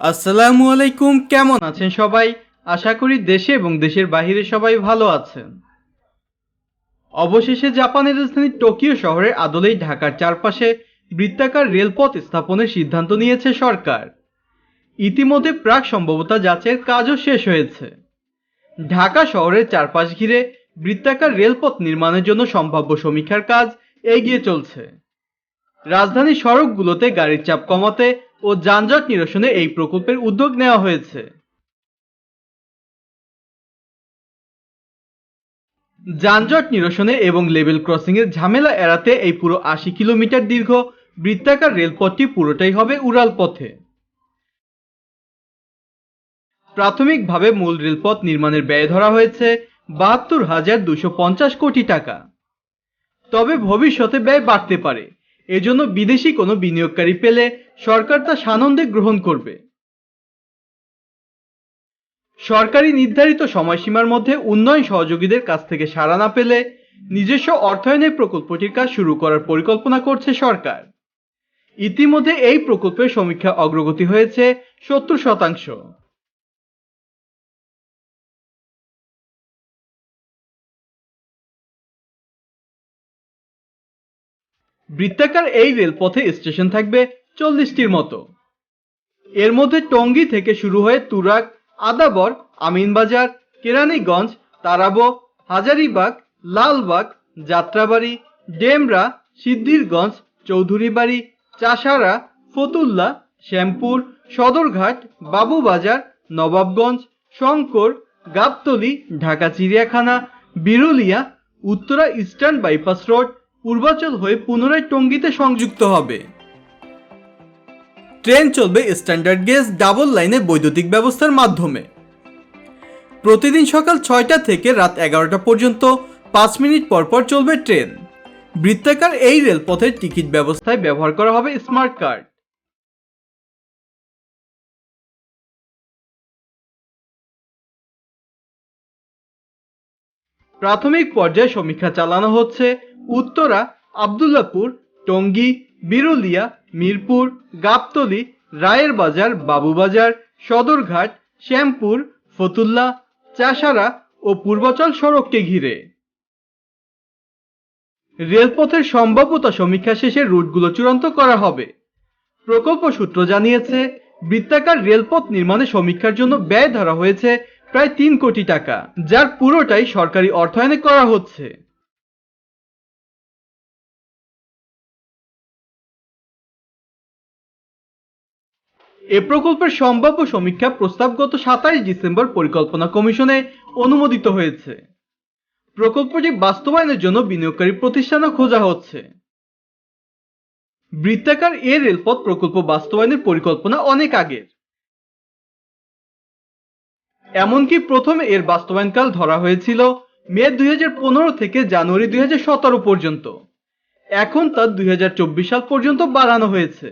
আসসালামু আলাইকুম, কেমন আছেন সবাই? আশা করি দেশে এবং দেশের বাইরে সবাই ভালো আছেন। অবশেষে জাপানের রাজধানী টোকিও শহরের আদলেই ঢাকার চারপাশে বৃত্তাকার রেলপথ স্থাপনের সিদ্ধান্ত নিয়েছে সরকার। ইতিমধ্যে প্রাক সম্ভবতা যাচের কাজও শেষ হয়েছে। ঢাকা শহরের চারপাশ ঘিরে বৃত্তাকার রেলপথ নির্মাণের জন্য সম্ভাব্য সমীক্ষার কাজ এগিয়ে চলছে। রাজধানীর সড়কগুলোতে গাড়ির চাপ কমাতে ও যানজট নিরসনে এই প্রকল্পের উদ্যোগ নেওয়া হয়েছে। যানজট নিরসনে এবং লেভেল ক্রসিং এর ঝামেলা এড়াতে এই পুরো আশি কিলোমিটার দীর্ঘ বৃত্তাকার রেলপথটি পুরোটাই হবে উড়াল পথে প্রাথমিকভাবে মূল রেলপথ নির্মাণের ব্যয় ধরা হয়েছে বাহাত্তর হাজার দুশো পঞ্চাশ কোটি টাকা। তবে ভবিষ্যতে ব্যয় বাড়তে পারে। এজন্য বিদেশি কোনো বিনিয়োগকারী পেলে সরকার তা সানন্দে গ্রহণ করবে। সরকারি নির্ধারিত সময়সীমার মধ্যে উন্নয়ন সহযোগীদের কাছ থেকে সাড়া না পেলে নিজস্ব অর্থায়নের প্রকল্পটির কাজ শুরু করার পরিকল্পনা করছে সরকার। ইতিমধ্যে এই প্রকল্পের সমীক্ষা অগ্রগতি হয়েছে সত্তর শতাংশ। বৃত্তাকার এই রেলপথে স্টেশন থাকবে চল্লিশটির মতো। এর মধ্যে টঙ্গী থেকে শুরু হয়ে তুরাগ আদাবর আমিনবাজার, কেরানীগঞ্জ, তারাবো, হাজারিবাগ, লালবাগ, যাত্রাবাড়ি, ডেমরা, সিদ্ধিরগঞ্জ, চৌধুরীবাড়ি, চাষারা, ফতুল্লা, শ্যামপুর, সদরঘাট, বাবুবাজার, নবাবগঞ্জ, শঙ্কর, গাবতলী ঢাকা চিড়িয়াখানা Birulia, Uttara eastern bypass road Purbachal হয়ে পুনরায় টঙ্গিতে সংযুক্ত হবে। ট্রেন চলবে স্ট্যান্ডার্ড গেজ ডাবল লাইনে বৈদ্যুতিক ব্যবস্থার মাধ্যমে। প্রতিদিন সকাল ছয়টা থেকে রাত এগারোটা পর্যন্ত পাঁচ মিনিট পর পর চলবে ট্রেন। বৃত্তাকার এই রেলপথের টিকিট ব্যবস্থায় ব্যবহার করা হবে স্মার্ট কার্ড। প্রাথমিক পর্যায়ে সমীক্ষা চালানো হচ্ছে উত্তরা, আবদুল্লাপুর, টঙ্গী, বিরুলিয়া, মিরপুর, গাবতলী রায়ের বাজার বাবুবাজার, সদরঘাট, শ্যামপুর, ফতুল্লা, চাষারা ও পূর্বাচল সড়ককে ঘিরে। রেলপথের সম্ভাব্যতা সমীক্ষা শেষে রুটগুলো চূড়ান্ত করা হবে। প্রকল্প সূত্র জানিয়েছে, বৃত্তাকার রেলপথ নির্মাণে সমীক্ষার জন্য ব্যয় ধরা হয়েছে প্রায় তিন কোটি টাকা, যার পুরোটাই সরকারি অর্থায়নে করা হচ্ছে। এ প্রকল্পের সম্ভাব্য সমীক্ষা প্রস্তাব গত সাতাইশ ডিসেম্বর পরিকল্পনা কমিশনে অনুমোদিত হয়েছে। প্রকল্পটি বাস্তবায়নের জন্য বিনিয়োগকারী প্রতিষ্ঠানও খোঁজা হচ্ছে। বৃত্তাকার এ রেলপথ প্রকল্প বাস্তবায়নের পরিকল্পনা অনেক আগের। এমনকি প্রথমে এর বাস্তবায়নকাল ধরা হয়েছিল মে দুই হাজার পনেরো থেকে জানুয়ারি দুই হাজার সতেরো পর্যন্ত। এখন তা দুই সাল পর্যন্ত বাড়ানো হয়েছে।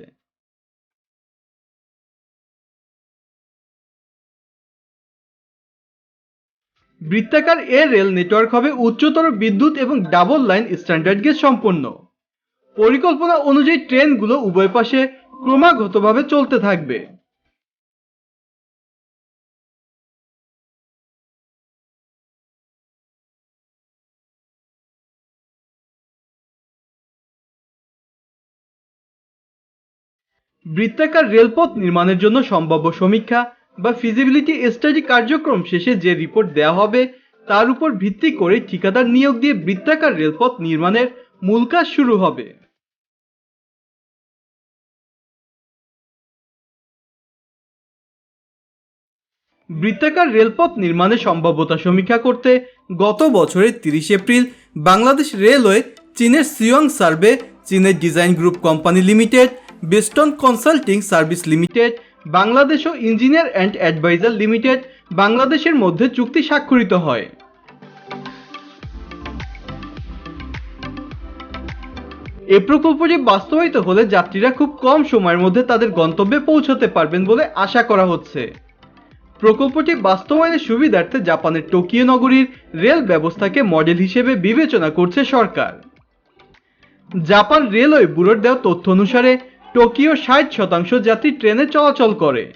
বৃত্তাকার এ রেল নেটওয়ার্ক হবে উচ্চতর বিদ্যুৎ এবং ডাবল লাইন স্ট্যান্ডার্ড গেজ সম্পন্ন। পরিকল্পনা অনুযায়ী ট্রেনগুলো উভয় পাশে ক্রমাগতভাবে চলতে থাকবে। বৃত্তাকার রেলপথ নির্মাণের জন্য সম্ভাব্য সমীক্ষা বা ফিজিবিলিটি স্টাডি কার্যক্রম শেষে যে রিপোর্ট দেওয়া হবে, তার উপর ভিত্তি করে ঠিকাদার নিয়োগ দিয়ে বৃত্তাকার রেলপথ নির্মাণের মূল কাজ শুরু হবে। বৃত্তাকার রেলপথ নির্মাণের সম্ভাব্যতা সমীক্ষা করতে গত বছরের তিরিশ এপ্রিল বাংলাদেশ রেলওয়ে চীনের সিয়ং সার্ভে, চীনের design group company limited বেস্টন consulting service limited, Bangladesh ও ইঞ্জিনিয়ার অ্যান্ড অ্যাডভাইজার লিমিটেড বাংলাদেশের মধ্যে চুক্তি স্বাক্ষরিত হয়। এ প্রকল্পটি বাস্তবায়িত হলে যাত্রীরা খুব কম সময়ের মধ্যে তাদের গন্তব্যে পৌঁছতে পারবেন বলে আশা করা হচ্ছে। প্রকল্পটি বাস্তবায়নের সুবিধার্থে জাপানের টোকিও নগরীর রেল ব্যবস্থাকে মডেল হিসেবে বিবেচনা করছে সরকার। জাপান রেলওয়ে ব্যুরোর দেওয়া তথ্য অনুসারে টোকিও ষাট শতাংশ যাত্রী ট্রেনে চলাচল করে।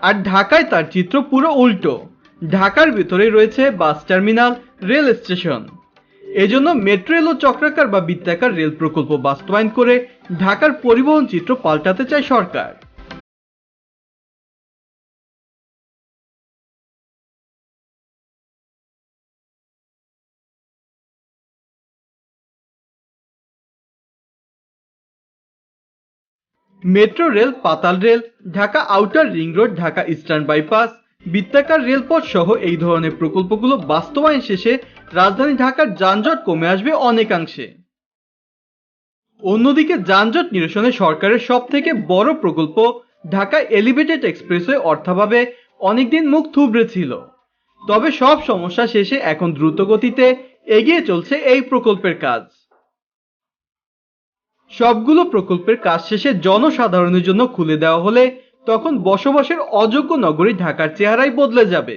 আর ঢাকায় তার চিত্র পুরো উল্টো। ঢাকার ভিতরে রয়েছে বাস টার্মিনাল, রেল স্টেশন। এজন্য মেট্রো, রেল ও চক্রাকার বা বৃত্তাকার রেল প্রকল্প বাস্তবায়ন করে ঢাকার পরিবহন চিত্র পাল্টাতে চায় সরকার। মেট্রো রেল, পাতাল rail, Dhaka outer ring road, Dhaka eastern bypass, বৃত্তাকার রেলপথ সহ এই ধরনের প্রকল্পগুলো বাস্তবায়ন শেষে রাজধানী ঢাকার যানজট কমে আসবে অনেকাংশে। অন্যদিকে যানজট নিরসনে সরকারের সব থেকে বড় প্রকল্প ঢাকা এলিভেটেড এক্সপ্রেসওয়ে অর্থাভাবে অনেকদিন মুখ থুবড়ে ছিল। তবে সব সমস্যা শেষে এখন দ্রুত গতিতে এগিয়ে চলছে এই প্রকল্পের কাজ। সবগুলো প্রকল্পের কাজ শেষে জনসাধারণের জন্য খুলে দেওয়া হলে তখন বসবাসের অযোগ্য নগরী ঢাকার চেহারাই বদলে যাবে।